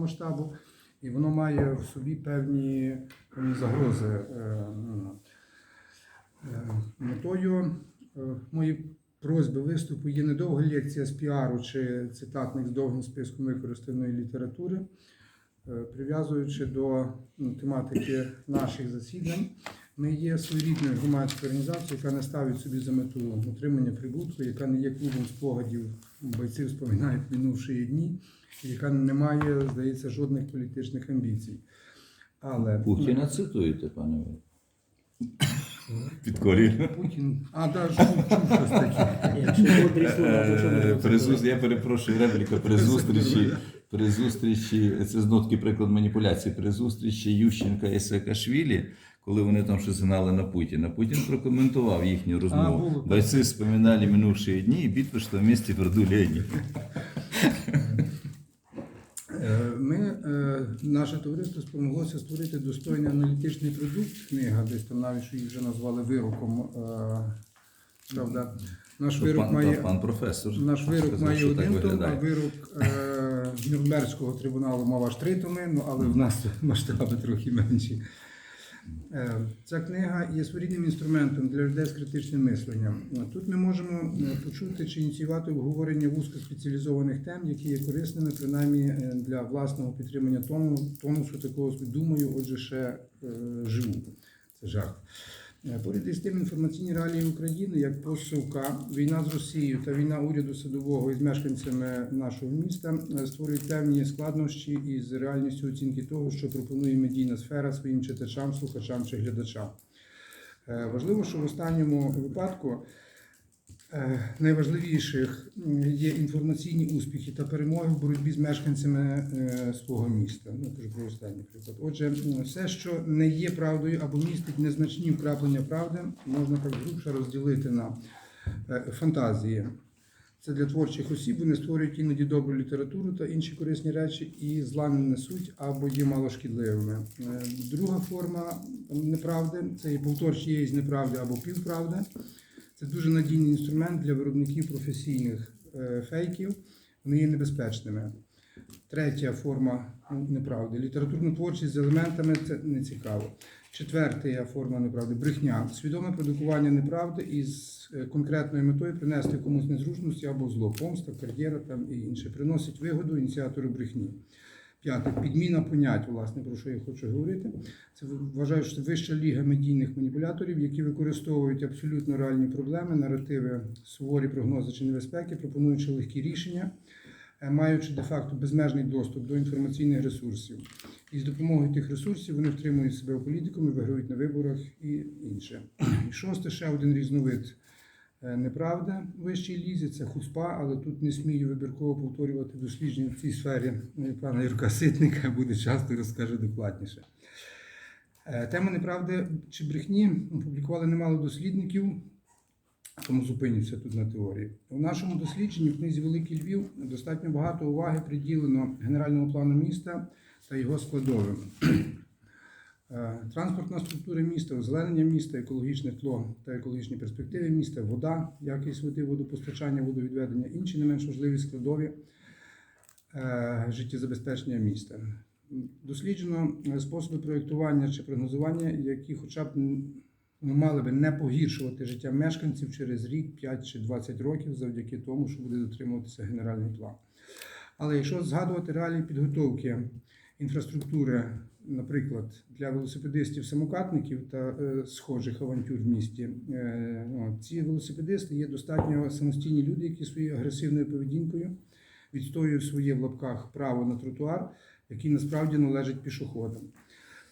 масштабу, і воно має в собі певні, загрози. Е, ну, е, Метою е, моєї просьби виступу є недовга лекція з піару чи цитатник з довгим списком використаної літератури, прив'язуючи до ну, тематики наших засідань. Ми є своєрідною громадською організацією, яка не ставить собі за мету отримання прибутку, яка не є клубом спогадів бойці вспоминають минувші дні, яка не має, здається, жодних політичних амбіцій. Але Путіна цитуєте, пане ви. Підкорюю. Путін, а да, чув, чув щось таке. Е, при Я перепрошую репліка при зустрічі. При зустрічі, це знов-таки приклад маніпуляції. При зустрічі Ющенка і Саакашвілі, коли вони там щось гнали на Путіна, Путін прокоментував їхню розмову. так. Бойці вспоминали минувші дні і битва, що вместе вердули они. Е, Ми, е, наше товариство спромоглося створити достойний аналітичний продукт. Книга, десь там навіть що її вже назвали вироком. е, Правда, наш вирок пан, має пан професор. Наш вирок сказав, має один том, а вирок е, Нюрнберзького трибуналу мав аж три томи, ну але в нас масштаби трохи менші. Е, Ця книга є своєрідним інструментом для людей з критичним мисленням. Тут ми можемо е, почути чи ініціювати обговорення вузькоспеціалізованих тем, які є корисними, принаймні е, для власного підтримання тонусу такого думаю, отже, ще е, живу. Це жарт. Е, Поряд із тим інформаційні реалії України, як посилка, війна з Росією та війна уряду садового із мешканцями нашого міста е, створюють певні складнощі із реальністю оцінки того, що пропонує медійна сфера своїм читачам, слухачам чи глядачам. Е, Важливо, що в останньому випадку найважливіших є інформаційні успіхи та перемоги в боротьбі з мешканцями е, свого міста. Ну, кажу про останній приклад. Отже, все, що не є правдою або містить незначні вкраплення правди, можна так грубше розділити на е, фантазії. Це для творчих осіб, вони створюють іноді добру літературу та інші корисні речі і зла не несуть або є мало шкідливими. Е, Друга форма неправди це є повтор чиєїсь неправди або півправди. Це дуже надійний інструмент для виробників професійних е, фейків. Вони є небезпечними. Третя форма ну, неправди. Літературна творчість з елементами це не цікаво. Четверта форма неправди брехня. Свідоме продукування неправди із е, конкретною метою принести комусь незручності або зло, помста, кар'єра там і інше. Приносить вигоду ініціатору брехні. П'яте підміна понять, власне, про що я хочу говорити. Це вважаю, що це вища ліга медійних маніпуляторів, які використовують абсолютно реальні проблеми, наративи, суворі прогнози чи небезпеки, пропонуючи легкі рішення, е, маючи де-факто безмежний доступ до інформаційних ресурсів. І з допомогою тих ресурсів вони втримують себе у політикумі, виграють на виборах і інше. І шосте, ще один різновид неправда в вищій лізі це хуспа, але тут не смію вибірково повторювати дослідження в цій сфері е, пана Юрка Ситника, буде часто і розкаже докладніше. Е, Тема неправди чи брехні опублікували немало дослідників, тому зупинюся тут на теорії. У нашому дослідженні в книзі Великий Львів достатньо багато уваги приділено генеральному плану міста та його складовим. Е, Транспортна структура міста, озеленення міста, екологічне тло та екологічні перспективи міста, вода, якість води, водопостачання, водовідведення, інші не менш важливі складові е, життєзабезпечення міста. Досліджено е, способи проєктування чи прогнозування, які хоча б ну, мали би не погіршувати життя мешканців через рік, 5 чи 20 років завдяки тому, що буде дотримуватися генеральний план. Але якщо згадувати реалії підготовки інфраструктури, наприклад, для велосипедистів-самокатників та е, схожих авантюр в місті, е, ну, ці велосипедисти є достатньо самостійні люди, які своєю агресивною поведінкою відстоюють своє в лапках право на тротуар, який насправді належить пішоходам.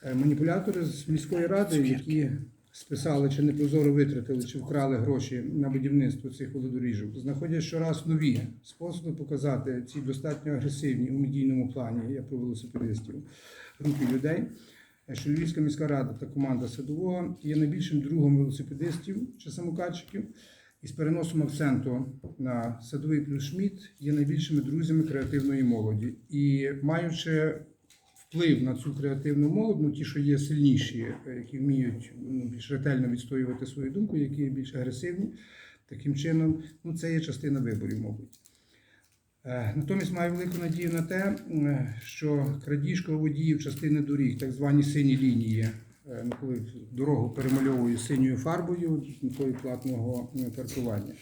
Е, Маніпулятори з міської ради, які списали чи непрозоро витратили, чи вкрали гроші на будівництво цих велодоріжок, знаходять щораз нові способи показати ці достатньо агресивні у медійному плані, я про велосипедистів, групі людей. е, Що Львівська міська рада та команда садового є найбільшим другом велосипедистів чи самокатчиків, і з переносом акценту на садовий плюс Шміт є найбільшими друзями креативної молоді. І маючи вплив на цю креативну молодь, ну ті, що є сильніші, е, які вміють ну, більш ретельно відстоювати свою думку, які є більш агресивні, таким чином, ну це є частина виборів, мабуть. Е, Натомість маю велику надію на те, що крадіжка водіїв частини доріг, так звані сині лінії, е, ну, коли дорогу перемальовують синьою фарбою з платного е, паркування.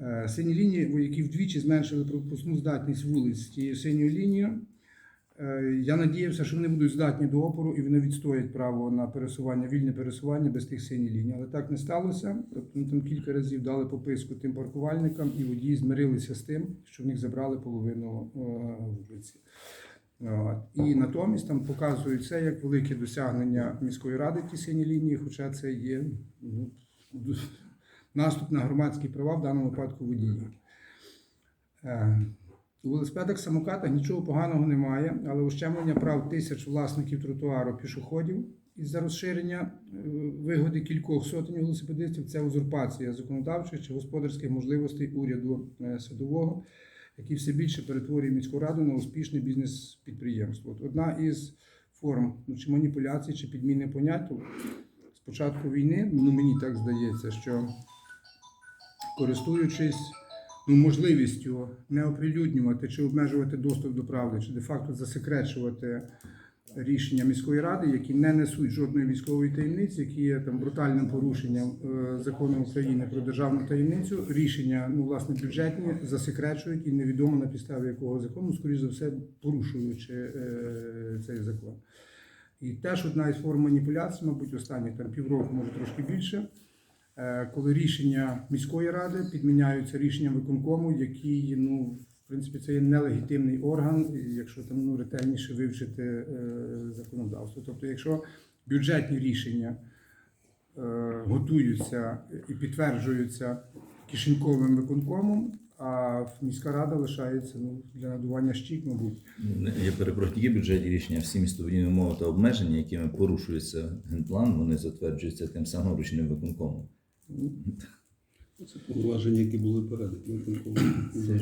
Е, Сині лінії, які вдвічі зменшили пропускну здатність вулиць з тією синьою лінією. Е, Я надіявся, що вони будуть здатні до опору і вони відстоять право на пересування, вільне пересування без тих синіх ліній. Але так не сталося. Тобто вони там кілька разів дали пописку тим паркувальникам, і водії змирилися з тим, що в них забрали половину е, вулиці. І натомість там показують це як велике досягнення міської ради ті сині лінії, хоча це є ну, наступ на громадські права в даному випадку водіїв. У велосипедах самокатах нічого поганого немає, але ущемлення прав тисяч власників тротуару пішоходів із-за розширення е, вигоди кількох сотень велосипедистів це узурпація законодавчих чи господарських можливостей уряду е, садового, який все більше перетворює міську раду на успішне бізнес-підприємство. Одна із форм ну, чи маніпуляцій, чи підміни понять з початку війни, ну мені так здається, що користуючись можливістю не оприлюднювати чи обмежувати доступ до правди, чи де-факто засекречувати рішення міської ради, які не несуть жодної військової таємниці, які є там брутальним порушенням е, закону України про державну таємницю. Рішення, ну власне, бюджетні засекречують і невідомо на підставі якого закону, скоріш за все, порушуючи е, цей закон. І теж одна із форм маніпуляції, мабуть, останні там півроку, може трошки більше, е, коли рішення міської ради підміняються рішенням виконкому, який, ну, в принципі, це є нелегітимний орган, якщо там ну, ретельніше вивчити е, законодавство. Тобто, якщо бюджетні рішення е, готуються і підтверджуються кишеньковим виконкомом, а міська рада лишається ну, для надування щік, мабуть. Ну, Я перепрошую, тільки бюджетні рішення, всі містобудівні умови та обмеження, якими порушується генплан, вони затверджуються тим самим ручним виконкомом. Це повноваження, які були передані. Це,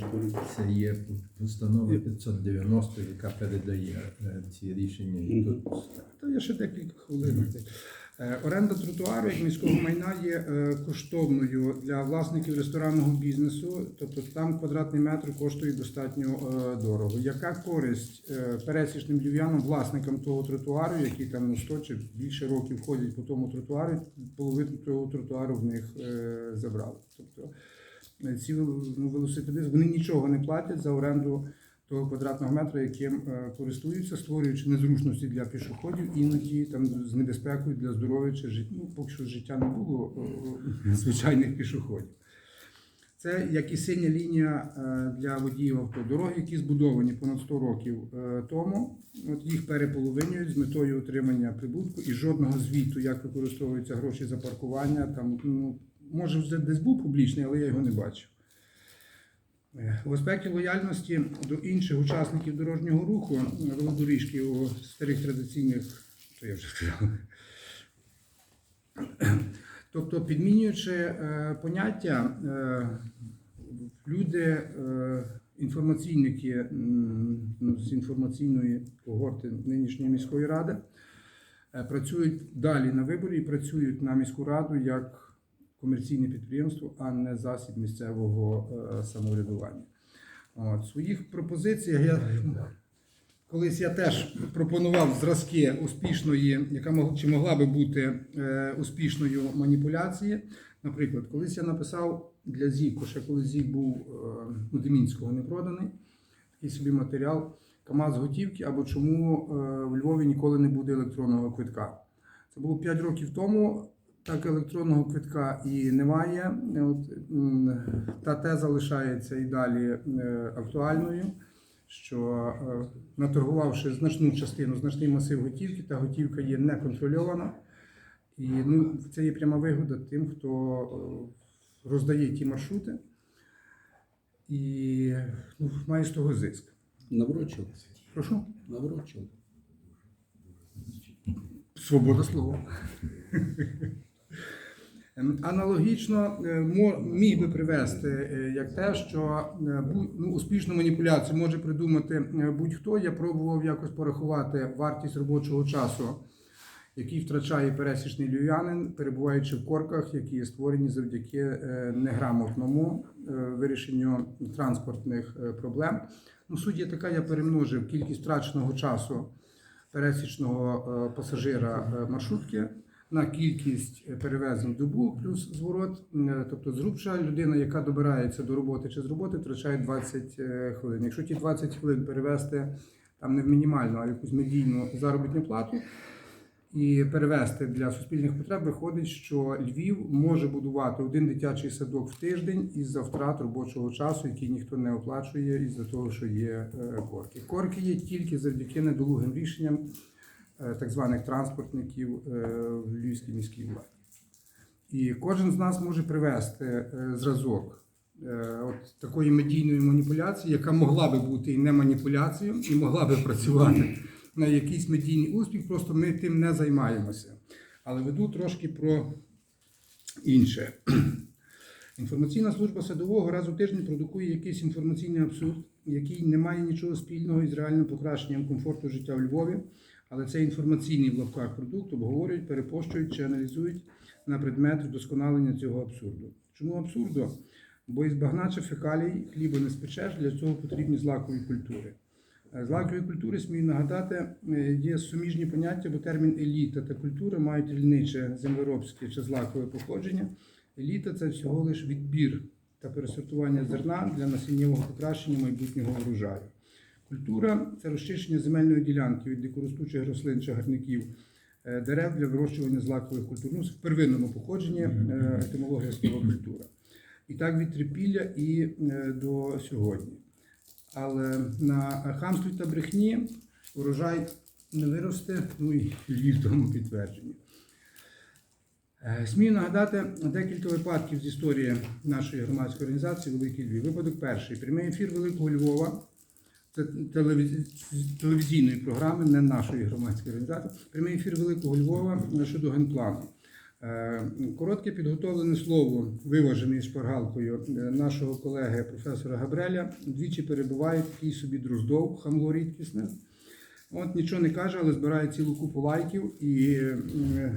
це є постанова 590, яка передає е, ці рішення. Тут та є ще декілька хвилин. Е, Оренда тротуару як міського майна є е, коштовною для власників ресторанного бізнесу, тобто там квадратний метр коштує достатньо е, дорого. Яка користь пересічним львів'янам, власникам того тротуару, які там ну, 100 чи більше років ходять по тому тротуару, половину того тротуару в них забрали. Тобто ці ну, велосипедисти вони нічого не платять за оренду того квадратного метра, яким е, користуються, створюючи незручності для пішоходів, іноді там з небезпекою для здоров'я чи життя. Ну, поки що життя не було е, звичайних пішоходів. Це як і синя лінія е, для водіїв автодороги, які збудовані понад 100 років е, тому. От їх переполовинюють з метою отримання прибутку і жодного звіту, як використовуються гроші за паркування. Там ну може вже десь був публічний, але я його не бачив. В аспекті лояльності до інших учасників дорожнього руху велодоріжки у старих традиційних, то я вже сказав. Тобто, підмінюючи е, поняття, е, люди, е, інформаційники ну, з інформаційної когорти нинішньої міської ради, працюють далі на виборі і працюють на міську раду як комерційне підприємство, а не засіб місцевого е, самоврядування. От, своїх пропозиціях я колись я теж пропонував зразки успішної, яка мог, чи могла би бути е, успішною маніпуляції. Наприклад, колись я написав для ЗІКу, ще коли ЗІК був е, ну, Демінського не проданий, такий собі матеріал КАМАЗ готівки або чому е, в Львові ніколи не буде електронного квитка. Це було 5 років тому. Так, електронного квитка і немає. От, та теза лишається і далі е, актуальною, що е, наторгувавши значну частину, значний масив готівки, та готівка є неконтрольована. І ну, це є пряма вигода тим, хто е, роздає ті маршрути і ну, має з того зиск. Наврочили. Прошу. Наврочили. Свобода слова. Ем, Аналогічно е, міг би привести е, як те, що е, ну, успішну маніпуляцію може придумати будь-хто. Я пробував якось порахувати вартість робочого часу який втрачає пересічний львів'янин, перебуваючи в корках, які створені завдяки неграмотному вирішенню транспортних проблем. Ну, суть є така, я перемножив кількість втраченого часу пересічного пасажира маршрутки на кількість е, перевезень добу плюс зворот. Е, Тобто, зрубша людина, яка добирається до роботи чи з роботи, втрачає 20 е, хвилин. Якщо ті 20 хвилин перевести там не в мінімальну, а в якусь медійну заробітну плату. І перевести для суспільних потреб виходить, що Львів може будувати один дитячий садок в тиждень із-за втрат робочого часу, який ніхто не оплачує із-за того, що є корки. Корки є тільки завдяки недолугим рішенням так званих транспортників е, в Львівській міській владі. І кожен з нас може привести е, зразок е, от такої медійної маніпуляції, яка могла би бути і не маніпуляцією, і могла би працювати на якийсь медійний успіх, просто ми тим не займаємося. Але веду трошки про інше. Інформаційна служба садового раз у тиждень продукує якийсь інформаційний абсурд, який не має нічого спільного із реальним покращенням комфорту життя у Львові. Але цей інформаційний в лапках продукт обговорюють, перепощують чи аналізують на предмет вдосконалення цього абсурду. Чому абсурду? Бо із багна чи фекалій хліба не спечеш, для цього потрібні злакові культури. Е, Злакові культури, смію нагадати, е, є суміжні поняття, бо термін еліта та культура мають рільниче землеробське чи злакове походження. Еліта це всього лиш відбір та пересортування зерна для насіннєвого покращення майбутнього врожаю. Культура це розчищення земельної ділянки від дикоростучих рослин чи гарників, е, дерев для вирощування злакових культур. Ну, в первинному походженні е, етимологія слова культура. І так від трипілля і е, до сьогодні. Але на хамстві та брехні урожай не виросте, ну і Львів тому підтвердження. Смію нагадати декілька випадків з історії нашої громадської організації Великий Львів. Випадок перший. Прямий ефір Великого Львова. Це телевізі- телевізійної програми, не нашої громадської організації. Прямий ефір Великого Львова щодо генплану. Е, Коротке підготовлене слово, виважене шпаргалкою е, нашого колеги професора Габреля, двічі перебуває такий собі Дроздов, хамло рідкісне. От нічого не каже, але збирає цілу купу лайків, і е,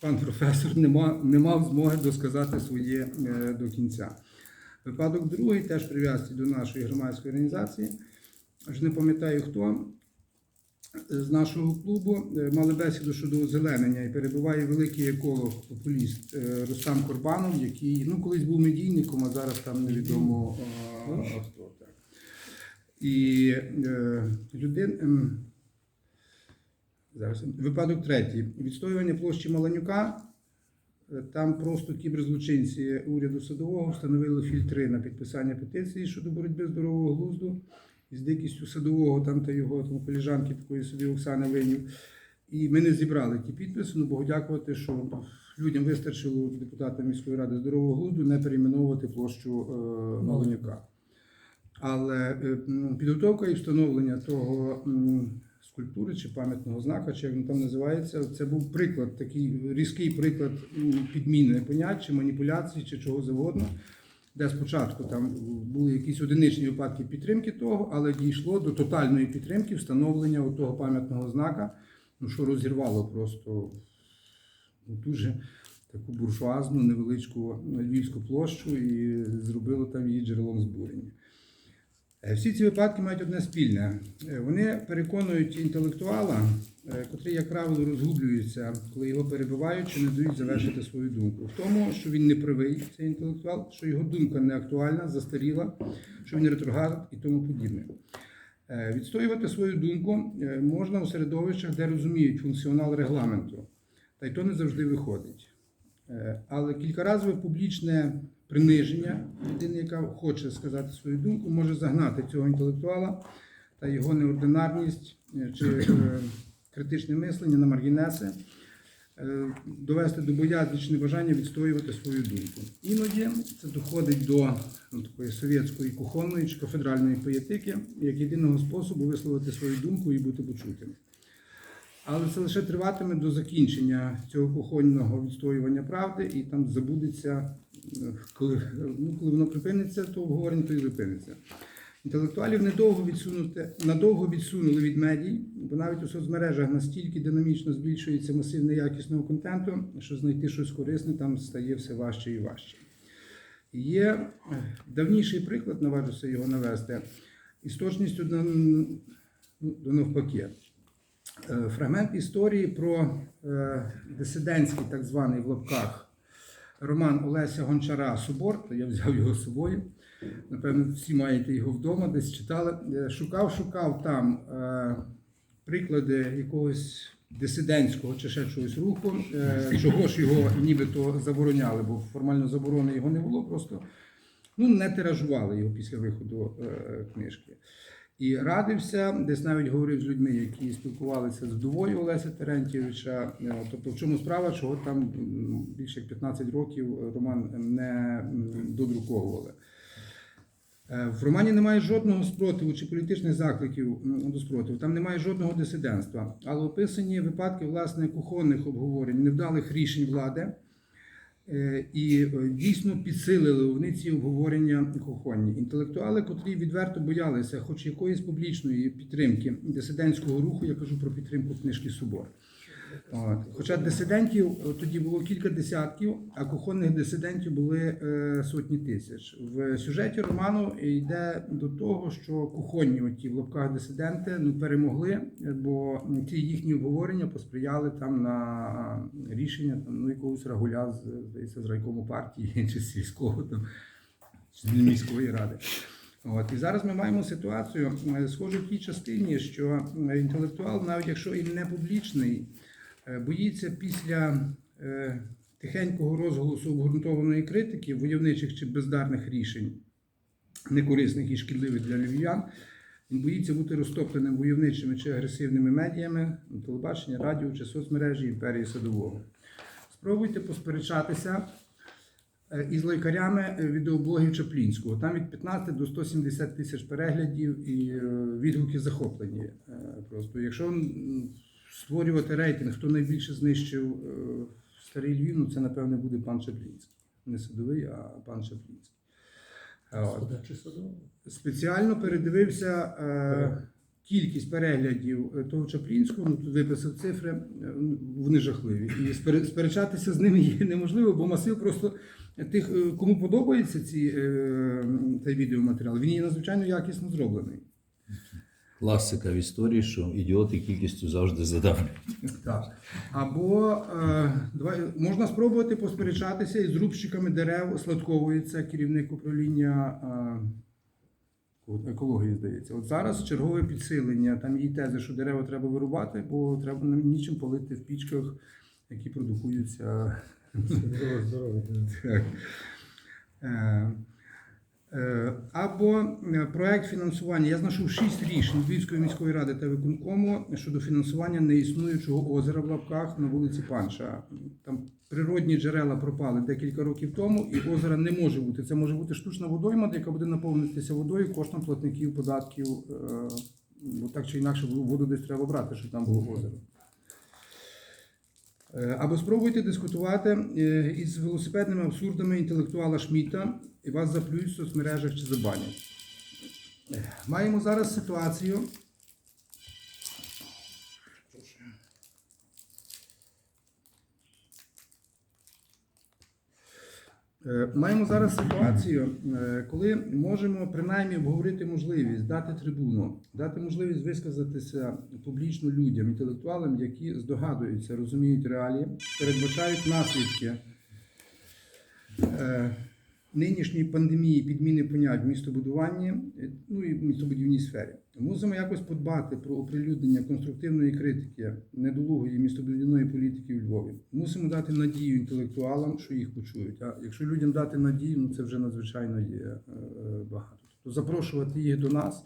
пан професор не не мав змоги досказати своє до кінця. Випадок другий теж прив'язаний до нашої громадської організації. Аж не пам'ятаю хто з нашого клубу е, мали бесіду щодо озеленення і перебуває великий еколог, популіст е, Рустам Корбанов, який ну, колись був медійником, а зараз там невідомо е, хто. І е, людин. ем, Зараз випадок третій. Відстоювання площі Маланюка. Е, Там просто кіберзлочинці уряду садового встановили фільтри на підписання петиції щодо боротьби здорового глузду із дикістю садового там та його там, коліжанки такої собі Оксани Винів. І ми не зібрали ті підписи, ну Богу дякувати, що людям вистачило депутатам міської ради здорового глузду не перейменовувати площу е, Маланюка. Але е, підготовка і встановлення того м, скульптури чи пам'ятного знака, чи як він там називається, це був приклад, такий різкий приклад м, підміни понять, чи маніпуляції, чи чого завгодно, де спочатку там були якісь одиничні випадки підтримки того, але дійшло до тотальної підтримки встановлення того пам'ятного знака, ну що розірвало просто ну, дуже таку буржуазну невеличку львівську площу і зробило там її джерелом збурення. Е, Всі ці випадки мають одне спільне. Е, Вони переконують інтелектуала, е, котрий, як правило, розгублюється, коли його перебивають чи не дають завершити свою думку. В тому, що він не правий, цей інтелектуал, що його думка не актуальна, застаріла, що він ретроград і тому подібне. Відстоювати свою думку можна у середовищах, де розуміють функціонал регламенту, та й то не завжди виходить. Але кількаразове публічне приниження людини, яка хоче сказати свою думку, може загнати цього інтелектуала та його неординарність е, чи е, критичне мислення на маргінеси, е, довести до боязні чи небажання відстоювати свою думку. Іноді це доходить до ну, такої совєтської кухонної чи кафедральної поетики, як єдиного способу висловити свою думку і бути почутим. Але це лише триватиме до закінчення цього кухонного відстоювання правди, і там забудеться, е, коли, ну, коли воно припиниться, то обговорення то і зупиниться. Інтелектуалів недовго відсунути, надовго відсунули від медій, бо навіть у соцмережах настільки динамічно збільшується масив неякісного контенту, що знайти щось корисне там стає все важче і важче. Є е, давніший приклад, наважуся його навести, із точністю до, ну, до навпаки. Е, Фрагмент історії про е, дисидентський, так званий в лапках, роман Олеся Гончара Собор, я взяв його з собою. Напевно, всі маєте його вдома, десь читали. Е, Шукав, шукав там приклади якогось дисидентського чи ще чогось руху, чого ж його нібито забороняли, бо формально заборони його не було, просто ну, не тиражували його після виходу книжки. І радився, десь навіть говорив з людьми, які спілкувалися з вдовою Олеся Терентьєвича. Е, Тобто, в чому справа, чого там більше як 15 років роман не додруковували. Е, В романі немає жодного спротиву чи політичних закликів до спротиву, там немає жодного дисидентства, але описані випадки власне кухонних обговорень, невдалих рішень влади. Е, І е, дійсно підсилили вони ці обговорення кохонні. Інтелектуали, котрі відверто боялися хоч якоїсь публічної підтримки дисидентського руху, я кажу про підтримку книжки Собор. Хоча дисидентів е, тоді було кілька десятків, а кухонних дисидентів були е, сотні тисяч. В сюжеті роману йде до того, що кухонні оті в лапках дисиденти ну, перемогли, е, бо ті їхні обговорення посприяли там на рішення там, ну, якогось рагуля з, з райкому партії чи з сільського там, чи міської ради. От і зараз ми маємо ситуацію, е, схожу в тій частині, що е, інтелектуал, навіть якщо і не публічний, е, боїться після е, тихенького розголосу обґрунтованої критики, войовничих чи бездарних рішень, некорисних і шкідливих для львів'ян. Він боїться бути розтопленим войовничими чи агресивними медіями, телебачення, радіо чи соцмережі імперії садового. Спробуйте посперечатися е, із лайкарями е, відеоблогів Чаплінського. Там від 15 до 170 тисяч переглядів і е, відгуки захоплені. Е, Просто якщо створювати рейтинг, хто найбільше знищив е, старий Львів, ну це напевне буде пан Чаплінський. Не садовий, а пан от. Чи? Спеціально передивився е, кількість переглядів е, того Чаплінського, ну, тут виписав цифри, е, вони жахливі. І сперечатися з ними є неможливо, бо масив просто тих, кому подобається ці, е, цей відеоматеріал, він є надзвичайно якісно зроблений. Класика в історії, що ідіоти кількістю завжди задавлюють. Так. Або е, давай, можна спробувати посперечатися із рубщиками дерев Сладкової, це керівник управління е, екології, здається. От зараз чергове підсилення. Там її тези, що дерева треба вирубати, бо треба нічим полити в пічках, які продукуються. Здоров'я, здоров'я. Е, Або е, проект фінансування. Я знайшов шість рішень Львівської міської ради та виконкому щодо фінансування неіснуючого озера в лапках на вулиці Панша. Там природні джерела пропали декілька років тому, і озера не може бути. Це може бути штучна водойма, яка буде наповнитися водою коштом платників податків. е, Бо так чи інакше воду десь треба брати, щоб там було озеро. Е, Або спробуйте дискутувати е, із велосипедними абсурдами інтелектуала Шміта і вас заплюють в соцмережах чи забанять. Е, Маємо зараз ситуацію. Маємо зараз ситуацію, е, коли можемо принаймні обговорити можливість дати трибуну, дати можливість висказатися публічно людям, інтелектуалам, які здогадуються, розуміють реалії, передбачають наслідки. Е, нинішньої пандемії підміни понять в містобудуванні, е, ну і в містобудівній сфері. Мусимо якось подбати про оприлюднення конструктивної критики недолугої містобудівної політики у Львові. Мусимо дати надію інтелектуалам, що їх почують. А якщо людям дати надію, ну це вже надзвичайно є е, багато. Тобто запрошувати їх до нас,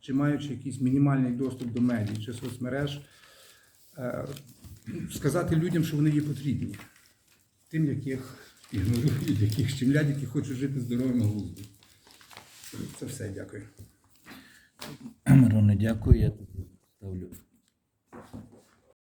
чи маючи якийсь мінімальний доступ до медій чи соцмереж, е, сказати людям, що вони є потрібні, тим, яких ігнорують, яких щемлять, які хочуть жити здоровим глуздом. Це все, дякую. Мироне, дякую. Я тобі ставлю